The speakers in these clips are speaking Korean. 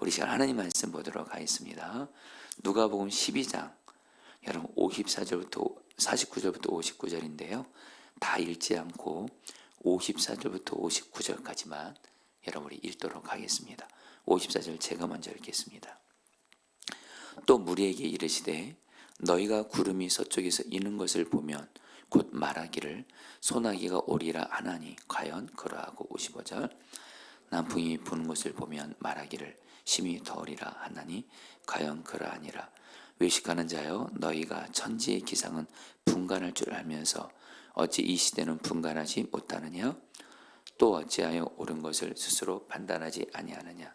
우리 시간 하나님 말씀 보도록 하겠습니다. 누가복음 12장 여러분 54절부터 49절부터 59절인데요. 다 읽지 않고 54절부터 59절까지만 여러분이 읽도록 하겠습니다. 54절 제가 먼저 읽겠습니다. 또 무리에게 이르시되 너희가 구름이 서쪽에서 이는 것을 보면 곧 말하기를 소나기가 오리라 하나니 과연 그러하고 55절 남풍이 부는 것을 보면 말하기를 심히 더우리라 하나니 과연 그러하니라. 외식하는 자여 너희가 천지의 기상은 분간할 줄 알면서 어찌 이 시대는 분간하지 못하느냐? 또 어찌하여 옳은 것을 스스로 판단하지 아니하느냐?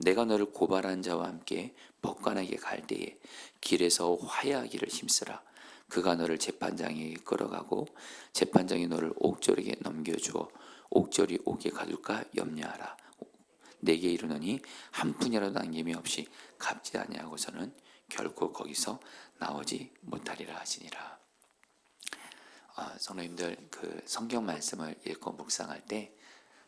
내가 너를 고발한 자와 함께 법관에게 갈 때에 길에서 화해하기를 힘쓰라. 그가 너를 재판장에게 끌어가고 재판장이 너를 옥졸에게 넘겨주어 옥졸이 옥에 가둘까 염려하라 내게 이르노니 한 푼이라도 남김이 없이 갚지 아니하고서는 결코 거기서 나오지 못하리라 하시니라. 아, 성도님들 그 성경 말씀을 읽고 묵상할 때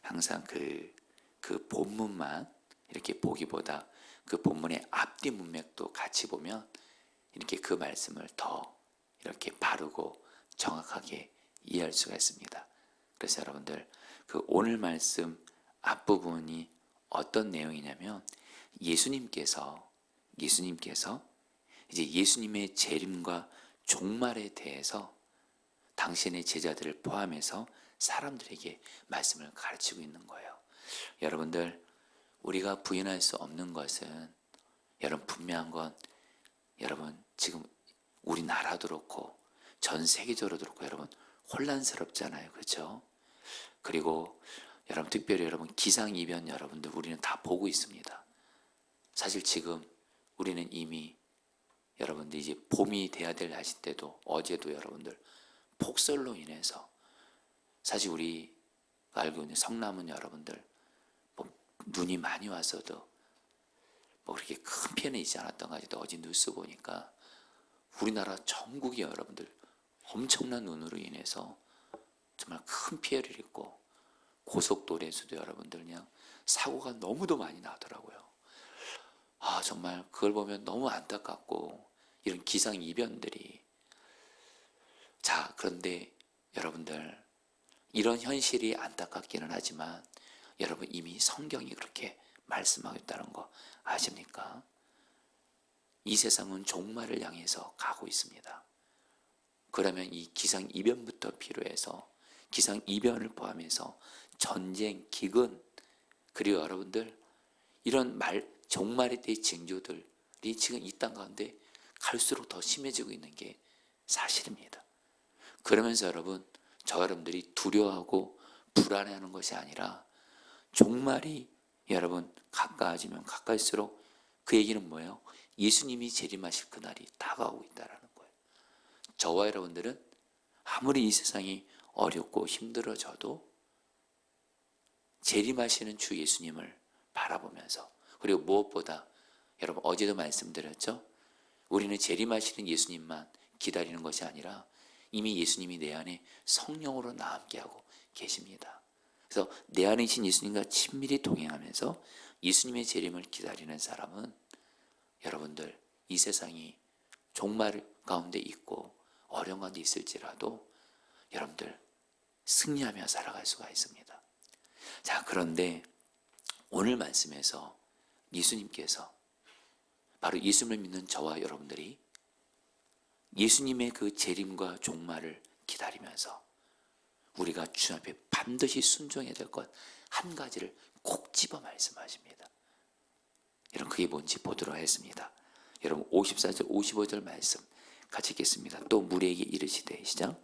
항상 그, 그 본문만 이렇게 보기보다 그 본문의 앞뒤 문맥도 같이 보면 이렇게 그 말씀을 더 이렇게 바르고 정확하게 이해할 수가 있습니다. 그래서 여러분들 그 오늘 말씀 앞부분이 어떤 내용이냐면 예수님께서 예수님께서 이제 예수님의 재림과 종말에 대해서 당신의 제자들을 포함해서 사람들에게 말씀을 가르치고 있는 거예요. 여러분들 우리가 부인할 수 없는 것은 여러분 분명한 건 여러분 지금 우리나라도 그렇고 전 세계적으로도 그렇고 여러분 혼란스럽잖아요. 그렇죠? 그리고 여러분 특별히 여러분 기상 이변 여러분들 우리는 다 보고 있습니다. 사실 지금 우리는 이미 여러분들 이제 봄이 돼야 될 날씨 때도 어제도 여러분들 폭설로 인해서 사실 우리 알고 있는 성남은 여러분들 뭐 눈이 많이 와서도 뭐 그렇게 큰 피해는 있지 않았던 것 같아도 어제 뉴스 보니까 우리나라 전국이 여러분들 엄청난 눈으로 인해서 정말 큰 피해를 입고 고속도로에서도 여러분들 그냥 사고가 너무도 많이 나더라고요. 아, 정말 그걸 보면 너무 안타깝고 이런 기상 이변들이 자, 그런데 여러분들 이런 현실이 안타깝기는 하지만 여러분 이미 성경이 그렇게 말씀하고 있다는 거 아십니까? 이 세상은 종말을 향해서 가고 있습니다. 그러면 이 기상 이변부터 필요해서 기상 이변을 포함해서 전쟁, 기근 그리고 여러분들 이런 말 종말의 때의 징조들이 지금 이 땅 가운데 갈수록 더 심해지고 있는 게 사실입니다. 그러면서 여러분 저 여러분들이 두려워하고 불안해하는 것이 아니라 종말이 여러분 가까워지면 가까울수록 그 얘기는 뭐예요? 예수님이 재림하실 그날이 다가오고 있다라는 거예요. 저와 여러분들은 아무리 이 세상이 어렵고 힘들어져도 재림하시는 주 예수님을 바라보면서 그리고 무엇보다 여러분 어제도 말씀드렸죠. 우리는 재림하시는 예수님만 기다리는 것이 아니라 이미 예수님이 내 안에 성령으로 나 함께하고 계십니다. 그래서 내 안에 계신 예수님과 친밀히 동행하면서 예수님의 재림을 기다리는 사람은 여러분들 이 세상이 종말 가운데 있고 어려운 가운데 있을지라도 여러분들 승리하며 살아갈 수가 있습니다. 자, 그런데 오늘 말씀에서 예수님께서 바로 예수님을 믿는 저와 여러분들이 예수님의 그 재림과 종말을 기다리면서 우리가 주 앞에 반드시 순종해야 될 것 한 가지를 콕 집어 말씀하십니다. 여러분 그게 뭔지 보도록 하겠습니다. 여러분 54절 55절 말씀 같이 읽겠습니다. 또 무리에게 이르시되 시작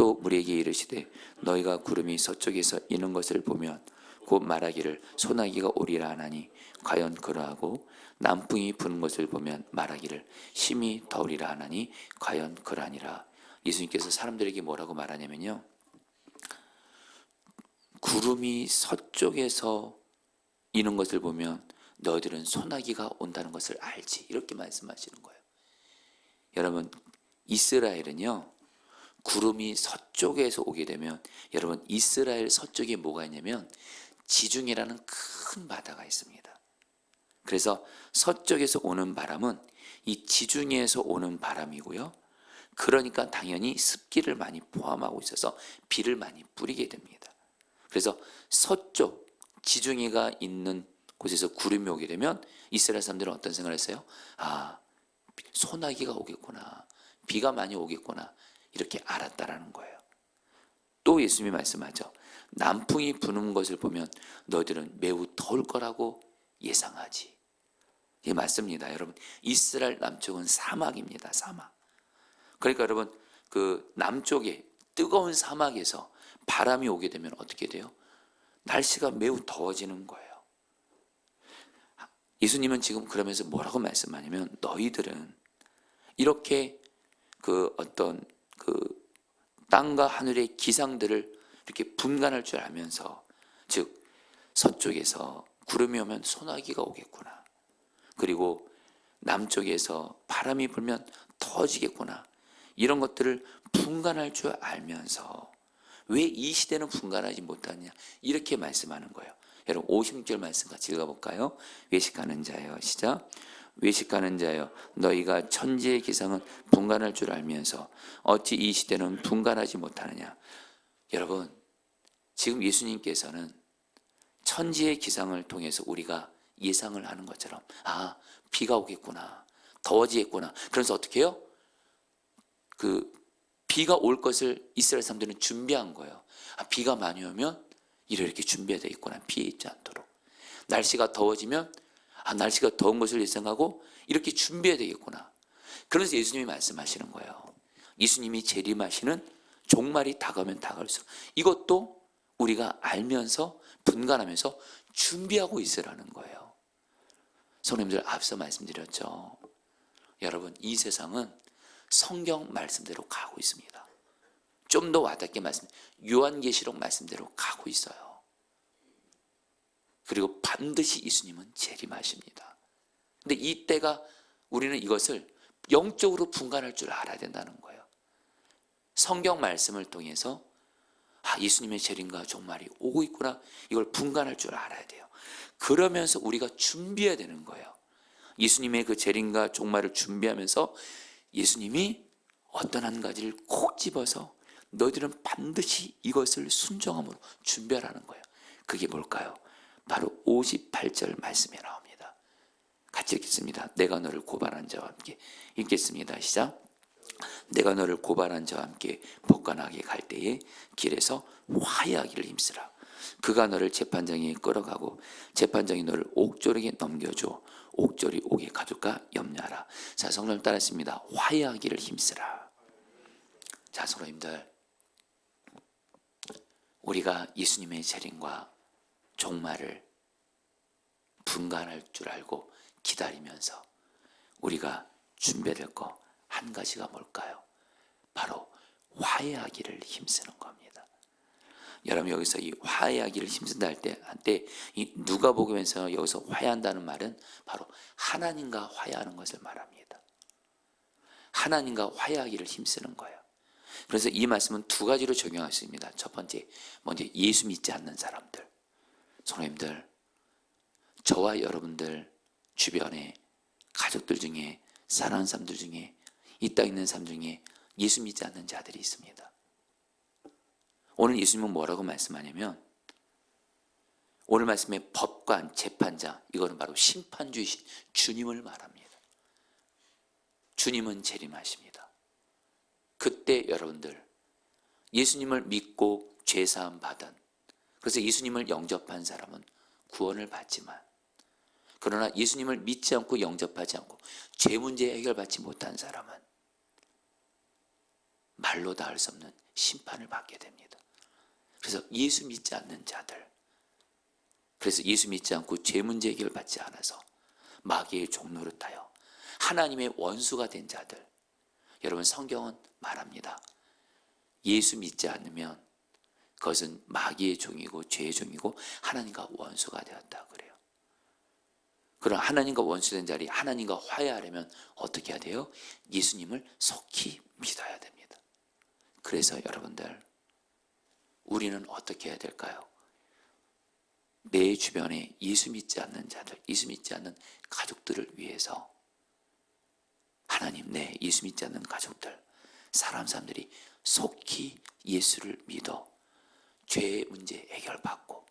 또 무리에게 이르시되 너희가 구름이 서쪽에서 이는 것을 보면 곧 말하기를 소나기가 오리라 하나니 과연 그러하고 남풍이 부는 것을 보면 말하기를 심히 더우리라 하나니 과연 그러하니라. 예수님께서 사람들에게 뭐라고 말하냐면요. 구름이 서쪽에서 이는 것을 보면 너희들은 소나기가 온다는 것을 알지. 이렇게 말씀하시는 거예요. 여러분 이스라엘은요 구름이 서쪽에서 오게 되면 여러분 이스라엘 서쪽에 뭐가 있냐면 지중해라는 큰 바다가 있습니다. 그래서 서쪽에서 오는 바람은 이 지중해에서 오는 바람이고요. 그러니까 당연히 습기를 많이 포함하고 있어서 비를 많이 뿌리게 됩니다. 그래서 서쪽 지중해가 있는 곳에서 구름이 오게 되면 이스라엘 사람들은 어떤 생각을 했어요? 아, 소나기가 오겠구나. 비가 많이 오겠구나. 이렇게 알았다라는 거예요. 또 예수님이 말씀하죠. 남풍이 부는 것을 보면 너희들은 매우 더울 거라고 예상하지. 이게 맞습니다. 여러분. 이스라엘 남쪽은 사막입니다. 사막. 그러니까 여러분 그 남쪽에 뜨거운 사막에서 바람이 오게 되면 어떻게 돼요? 날씨가 매우 더워지는 거예요. 예수님은 지금 그러면서 뭐라고 말씀하냐면 너희들은 이렇게 그 어떤 그 땅과 하늘의 기상들을 이렇게 분간할 줄 알면서 즉 서쪽에서 구름이 오면 소나기가 오겠구나. 그리고 남쪽에서 바람이 불면 더워지겠구나. 이런 것들을 분간할 줄 알면서 왜 이 시대는 분간하지 못하냐 이렇게 말씀하는 거예요. 여러분 56절 말씀 같이 읽어볼까요? 외식하는 자여 시작 외식하는 자여 너희가 천지의 기상은 분간할 줄 알면서 어찌 이 시대는 분간하지 못하느냐 여러분 지금 예수님께서는 천지의 기상을 통해서 우리가 예상을 하는 것처럼 아 비가 오겠구나 더워지겠구나 그래서 어떻게 해요? 그 비가 올 것을 이스라엘 사람들은 준비한 거예요. 아, 비가 많이 오면 이렇게 준비해야 되겠구나. 피해 있지 않도록. 날씨가 더워지면 아, 날씨가 더운 것을 예상하고 이렇게 준비해야 되겠구나. 그래서 예수님이 말씀하시는 거예요. 예수님이 재림하시는 종말이 다가오면 다가올수록 이것도 우리가 알면서 분간하면서 준비하고 있으라는 거예요. 성님들 앞서 말씀드렸죠. 여러분 이 세상은 성경 말씀대로 가고 있습니다. 좀 더 와닿게 말씀, 요한계시록 말씀대로 가고 있어요. 그리고 반드시 예수님은 재림하십니다. 근데 이 때가 우리는 이것을 영적으로 분간할 줄 알아야 된다는 거예요. 성경 말씀을 통해서 아, 예수님의 재림과 종말이 오고 있구나. 이걸 분간할 줄 알아야 돼요. 그러면서 우리가 준비해야 되는 거예요. 예수님의 그 재림과 종말을 준비하면서 예수님이 어떤 한 가지를 콕 집어서 너희들은 반드시 이것을 순종함으로 준비하라는 거예요. 그게 뭘까요? 바로 58절 말씀에 나옵니다. 같이 읽겠습니다. 내가 너를 고발한 자와 함께 읽겠습니다. 시작. 내가 너를 고발한 자와 함께 복관하게 갈 때에 길에서 화해하기를 힘쓰라. 그가 너를 재판장에 끌어가고 재판장이 너를 옥졸에게 넘겨줘 옥졸이 오게 가둘까 염려하라. 자 성령 따랐습니다. 화해하기를 힘쓰라. 자 성도님들 우리가 예수님의 재림과 종말을 분간할 줄 알고 기다리면서 우리가 준비될 거 한 가지가 뭘까요? 바로 화해하기를 힘쓰는 겁니다. 여러분 여기서 이 화해하기를 힘쓴다 할 때 한때 이 누가복음에서 여기서 화해한다는 말은 바로 하나님과 화해하는 것을 말합니다. 하나님과 화해하기를 힘쓰는 거예요. 그래서 이 말씀은 두 가지로 적용할 수 있습니다. 첫 번째, 먼저 예수 믿지 않는 사람들, 성도님들, 저와 여러분들 주변에 가족들 중에 사랑하는 사람들 중에 이 땅에 있는 사람 중에 예수 믿지 않는 자들이 있습니다. 오늘 예수님은 뭐라고 말씀하냐면 오늘 말씀의 법관, 재판장 이거는 바로 심판주이신 주님을 말합니다. 주님은 재림하십니다. 그때 여러분들 예수님을 믿고 죄사함 받은 그래서 예수님을 영접한 사람은 구원을 받지만 그러나 예수님을 믿지 않고 영접하지 않고 죄 문제 해결받지 못한 사람은 말로 다 할 수 없는 심판을 받게 됩니다. 그래서 예수 믿지 않는 자들 그래서 예수 믿지 않고 죄 문제 해결받지 않아서 마귀의 종노릇하여 하나님의 원수가 된 자들 여러분 성경은 말합니다. 예수 믿지 않으면 그것은 마귀의 종이고 죄의 종이고 하나님과 원수가 되었다 그래요. 그럼 하나님과 원수된 자리 하나님과 화해하려면 어떻게 해야 돼요? 예수님을 속히 믿어야 됩니다. 그래서 여러분들 우리는 어떻게 해야 될까요? 내 주변에 예수 믿지 않는 자들, 예수 믿지 않는 가족들을 위해서 하나님 내 예수 믿지 않는 가족들, 사람 사람들이 속히 예수를 믿어 죄의 문제 해결받고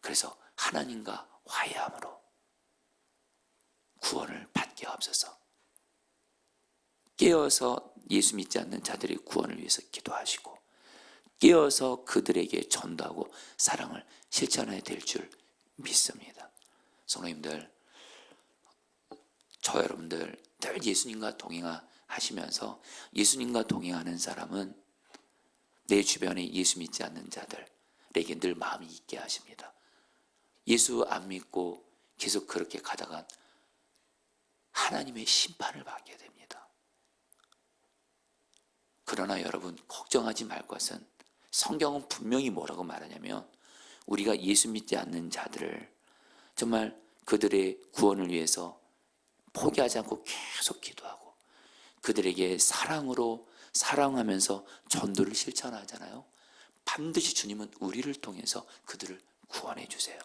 그래서 하나님과 화해함으로 구원을 받게 하옵소서. 깨어서 예수 믿지 않는 자들의 구원을 위해서 기도하시고 깨어서 그들에게 전도하고 사랑을 실천해야 될 줄 믿습니다. 성도님들, 저 여러분들 늘 예수님과 동행하시면서 예수님과 동행하는 사람은 내 주변에 예수 믿지 않는 자들에게 늘 마음이 있게 하십니다. 예수 안 믿고 계속 그렇게 가다가 하나님의 심판을 받게 됩니다. 그러나 여러분 걱정하지 말 것은 성경은 분명히 뭐라고 말하냐면 우리가 예수 믿지 않는 자들을 정말 그들의 구원을 위해서 포기하지 않고 계속 기도하고 그들에게 사랑으로 사랑하면서 전도를 실천하잖아요. 반드시 주님은 우리를 통해서 그들을 구원해 주세요.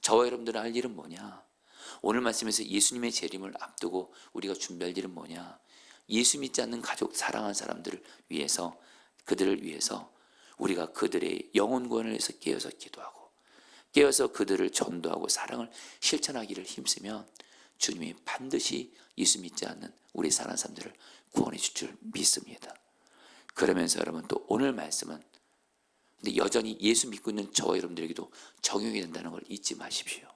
저와 여러분들 할 일은 뭐냐? 오늘 말씀에서 예수님의 재림을 앞두고 우리가 준비할 일은 뭐냐? 예수 믿지 않는 가족, 사랑하는 사람들을 위해서 그들을 위해서 우리가 그들의 영혼 구원을 위해서 깨어서 기도하고 깨어서 그들을 전도하고 사랑을 실천하기를 힘쓰면 주님이 반드시 예수 믿지 않는 우리 사랑하는 사람들을 구원해 줄 줄 믿습니다. 그러면서 여러분 또 오늘 말씀은 근데 여전히 예수 믿고 있는 저와 여러분들에게도 적용이 된다는 걸 잊지 마십시오.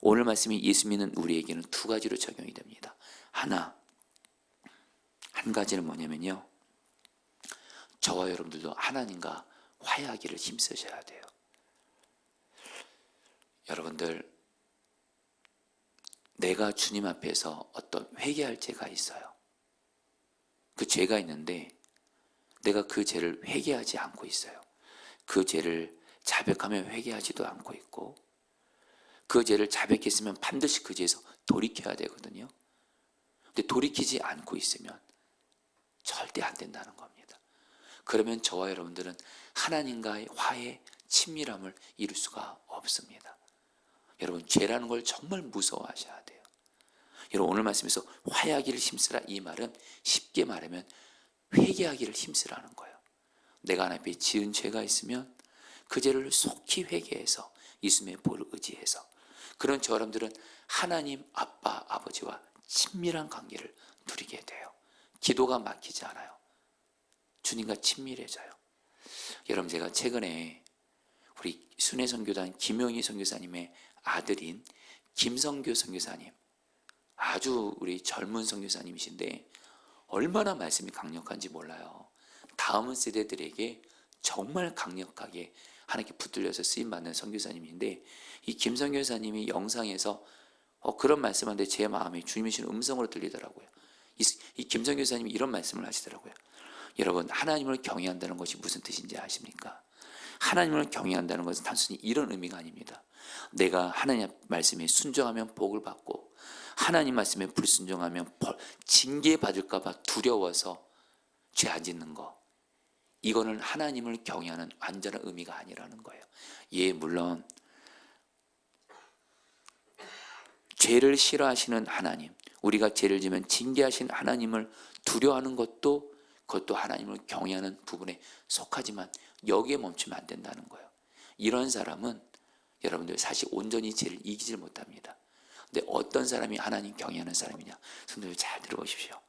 오늘 말씀이 예수 믿는 우리에게는 두 가지로 적용이 됩니다. 하나, 한 가지는 뭐냐면요. 저와 여러분들도 하나님과 화해하기를 힘쓰셔야 돼요. 여러분들, 내가 주님 앞에서 어떤 회개할 죄가 있어요. 그 죄가 있는데 내가 그 죄를 회개하지 않고 있어요. 그 죄를 자백하며 회개하지도 않고 있고 그 죄를 자백했으면 반드시 그 죄에서 돌이켜야 되거든요. 근데 돌이키지 않고 있으면 절대 안 된다는 겁니다. 그러면 저와 여러분들은 하나님과의 화해, 친밀함을 이룰 수가 없습니다. 여러분 죄라는 걸 정말 무서워하셔야 돼요. 여러분 오늘 말씀에서 화해하기를 힘쓰라 이 말은 쉽게 말하면 회개하기를 힘쓰라는 거예요. 내가 하나님 앞에 지은 죄가 있으면 그 죄를 속히 회개해서 예수님의 보를 의지해서 그런 저 여러분들은 하나님 아빠 아버지와 친밀한 관계를 누리게 돼요. 기도가 막히지 않아요. 주님과 친밀해져요. 여러분 제가 최근에 우리 순회 선교단 김용희 선교사님의 아들인 김성교 선교사님 아주 우리 젊은 선교사님이신데 얼마나 말씀이 강력한지 몰라요. 다음 세대들에게 정말 강력하게 하나님께 붙들려서 쓰임 받는 선교사님인데 이 김성교 사님이 영상에서 어, 그런 말씀하는데 제 마음이 주님이 주는 음성으로 들리더라고요. 이, 이 김성교 사님이 이런 말씀을 하시더라고요. 여러분 하나님을 경외한다는 것이 무슨 뜻인지 아십니까? 하나님을 경외한다는 것은 단순히 이런 의미가 아닙니다. 내가 하나님 말씀에 순종하면 복을 받고 하나님 말씀에 불순종하면 벌, 징계 받을까봐 두려워서 죄 안 짓는 거. 이거는 하나님을 경외하는 완전한 의미가 아니라는 거예요. 예, 물론 죄를 싫어하시는 하나님, 우리가 죄를 지면 징계하신 하나님을 두려워하는 것도 그것도 하나님을 경외하는 부분에 속하지만 여기에 멈추면 안 된다는 거예요. 이런 사람은 여러분들 사실 온전히 죄를 이기질 못합니다. 근데 어떤 사람이 하나님 경외하는 사람이냐? 성도들 잘 들어보십시오.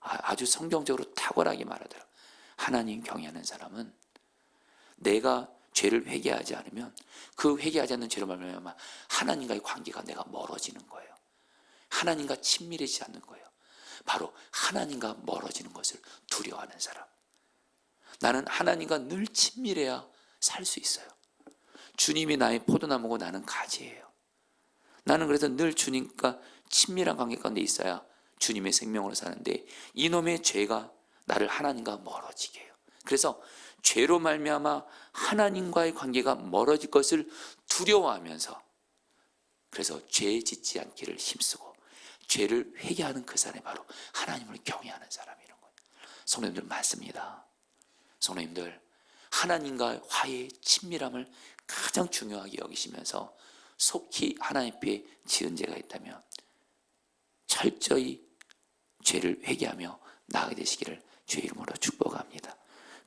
아, 아주 성경적으로 탁월하게 말하더라. 하나님 경외하는 사람은 내가 죄를 회개하지 않으면 그 회개하지 않는 죄로 말미암아 하나님과의 관계가 내가 멀어지는 거예요. 하나님과 친밀해지지 않는 거예요. 바로 하나님과 멀어지는 것을 두려워하는 사람. 나는 하나님과 늘 친밀해야 살 수 있어요. 주님이 나의 포도나무고 나는 가지예요. 나는 그래서 늘 주님과 친밀한 관계 가운데 있어야 주님의 생명으로 사는데 이놈의 죄가 나를 하나님과 멀어지게 해요. 그래서 죄로 말미암아 하나님과의 관계가 멀어질 것을 두려워하면서 그래서 죄 짓지 않기를 힘쓰고 죄를 회개하는 그 사람이 바로 하나님을 경외하는 사람이라는 거예요. 성도님들 맞습니다. 성도님들 하나님과 화해의 친밀함을 가장 중요하게 여기시면서 속히 하나님 앞에 지은 죄가 있다면 철저히 죄를 회개하며 나아가게 되시기를 주의 이름으로 축복합니다.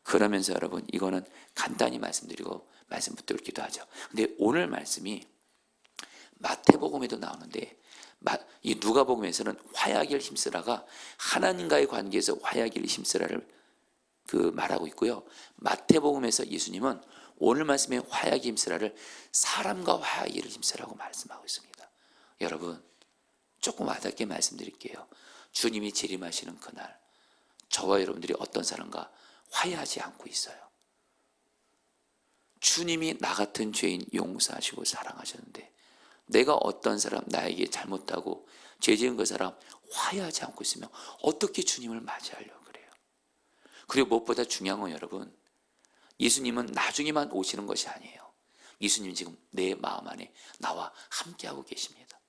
그러면서 여러분 이거는 간단히 말씀드리고 말씀 붙들기도 하죠. 근데 오늘 말씀이 마태복음에도 나오는데 마- 이 누가복음에서는 화해하기를 힘쓰라가 하나님과의 관계에서 화해하기를 힘쓰라를 그 말하고 있고요. 마태복음에서 예수님은 오늘 말씀의 화해하기 힘쓰라를 사람과 화해하기를 힘쓰라고 말씀하고 있습니다. 여러분 조금 와닿게 말씀드릴게요. 주님이 재림하시는 그날 저와 여러분들이 어떤 사람과 화해하지 않고 있어요. 주님이 나 같은 죄인 용서하시고 사랑하셨는데 내가 어떤 사람 나에게 잘못하고 죄 지은 그 사람 화해하지 않고 있으면 어떻게 주님을 맞이하려고 그래요. 그리고 무엇보다 중요한 건 여러분 예수님은 나중에만 오시는 것이 아니에요. 예수님 지금 내 마음 안에 나와 함께하고 계십니다.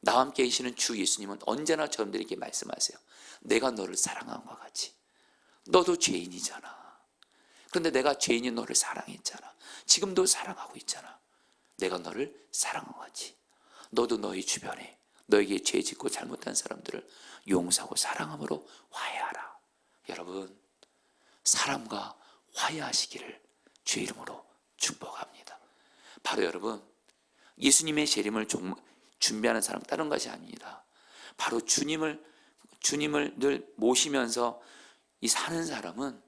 나와 함께 계시는 주 예수님은 언제나 저들에게 말씀하세요. 내가 너를 사랑한 것 같이. 너도 죄인이잖아. 그런데 내가 죄인인 너를 사랑했잖아. 지금도 사랑하고 있잖아. 내가 너를 사랑한 것 같이. 너도 너희 주변에 너에게 죄 짓고 잘못한 사람들을 용서하고 사랑함으로 화해하라. 여러분, 사람과 화해하시기를 주의 이름으로 축복합니다. 바로 여러분, 예수님의 재림을 종- 준비하는 사람 다른 것이 아닙니다. 바로 주님을 주님을 늘 모시면서 이 사는 사람은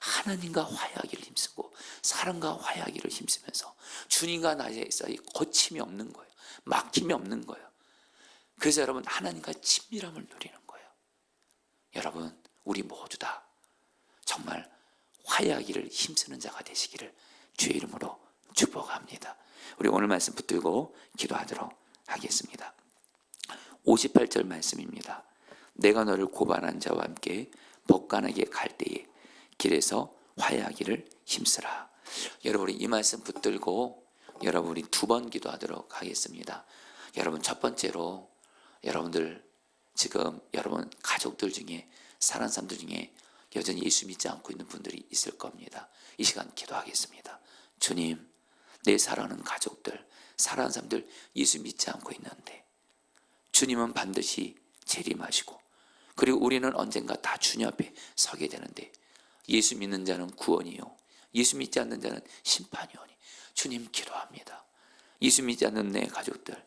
하나님과 화해하기를 힘쓰고 사람과 화해하기를 힘쓰면서 주님과 나의 사이 거침이 없는 거예요. 막힘이 없는 거예요. 그래서 여러분 하나님과 친밀함을 누리는 거예요. 여러분 우리 모두 다 정말 화해하기를 힘쓰는 자가 되시기를 주의 이름으로 축복합니다. 우리 오늘 말씀 붙들고 기도하도록 하겠습니다. 58절 말씀입니다. 내가 너를 고발한 자와 함께 법관에게 갈 때에 길에서 화해하기를 힘쓰라. 여러분이 이 말씀 붙들고 여러분이 두 번 기도하도록 하겠습니다. 여러분 첫 번째로 여러분들 지금 여러분 가족들 중에 사는 사람들 중에 여전히 예수 믿지 않고 있는 분들이 있을 겁니다. 이 시간 기도하겠습니다. 주님, 내 사랑하는 가족들, 사랑하는 사람들 예수 믿지 않고 있는데 주님은 반드시 재림하시고 그리고 우리는 언젠가 다 주님 앞에 서게 되는데 예수 믿는 자는 구원이요 예수 믿지 않는 자는 심판이오니 주님 기도합니다. 예수 믿지 않는 내 가족들,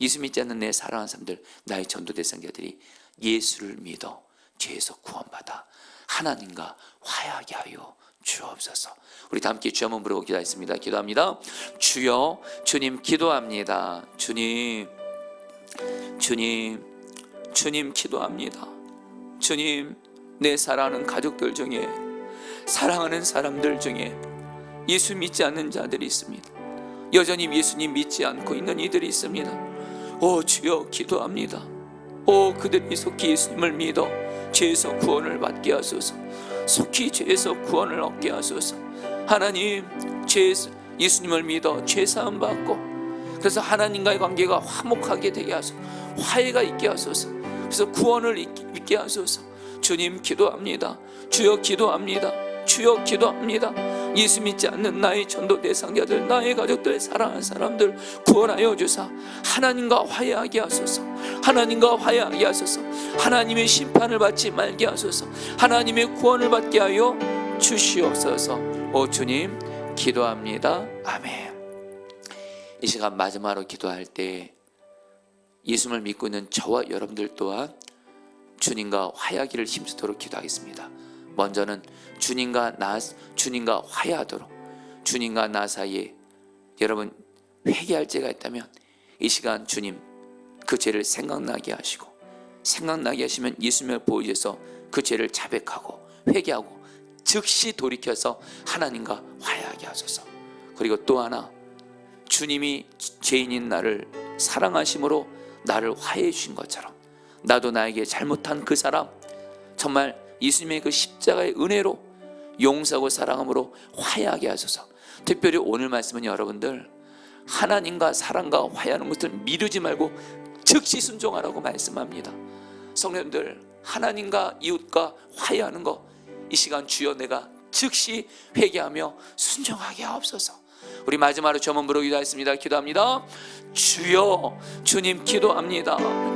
예수 믿지 않는 내 사랑하는 사람들, 나의 전도 대상자들이 예수를 믿어 죄에서 구원받아 하나님과 화해하게 하여 주옵소서. 우리 다 함께 주 한번 부르고 기도하겠습니다. 기도합니다. 주여, 주님 기도합니다. 주님, 주님, 주님 기도합니다. 주님, 내 사랑하는 가족들 중에 사랑하는 사람들 중에 예수 믿지 않는 자들이 있습니다. 여전히 예수님 믿지 않고 있는 이들이 있습니다. 오 주여 기도합니다. 오 그들이 속히 예수님을 믿어 죄에서 구원을 받게 하소서. 속히 죄에서 구원을 얻게 하소서. 하나님 죄에서 예수님을 믿어 죄 사함 받고 그래서 하나님과의 관계가 화목하게 되게 하소서. 화해가 있게 하소서. 그래서 구원을 있게 하소서. 주님 기도합니다. 주여 기도합니다. 주여 기도합니다. 예수 믿지 않는 나의 전도 대상자들, 나의 가족들, 사랑하는 사람들 구원하여 주사 하나님과 화해하게 하소서. 하나님과 화해하게 하소서. 하나님의 심판을 받지 말게 하소서. 하나님의 구원을 받게 하여 주시옵소서. 오 주님 기도합니다. 아멘. 이 시간 마지막으로 기도할 때 예수를 믿고 있는 저와 여러분들 또한 주님과 화해하기를 힘쓰도록 기도하겠습니다. 먼저는 주님과 나 주님과 화해하도록 주님과 나 사이에 여러분 회개할 죄가 있다면 이 시간 주님 그 죄를 생각나게 하시고 생각나게 하시면 예수님을 보여줘서 그 죄를 자백하고 회개하고 즉시 돌이켜서 하나님과 화해하게 하소서. 그리고 또 하나 주님이 죄인인 나를 사랑하심으로 나를 화해해 주신 것처럼 나도 나에게 잘못한 그 사람 정말 예수님의 그 십자가의 은혜로 용서하고 사랑함으로 화해하게 하소서. 특별히 오늘 말씀은 여러분들 하나님과 사랑과 화해하는 것을 미루지 말고 즉시 순종하라고 말씀합니다. 성령들 하나님과 이웃과 화해하는 거 이 시간 주여 내가 즉시 회개하며 순종하게 하옵소서. 우리 마지막으로 저문 부르기도 했습니다. 기도합니다. 주여 주님 기도합니다.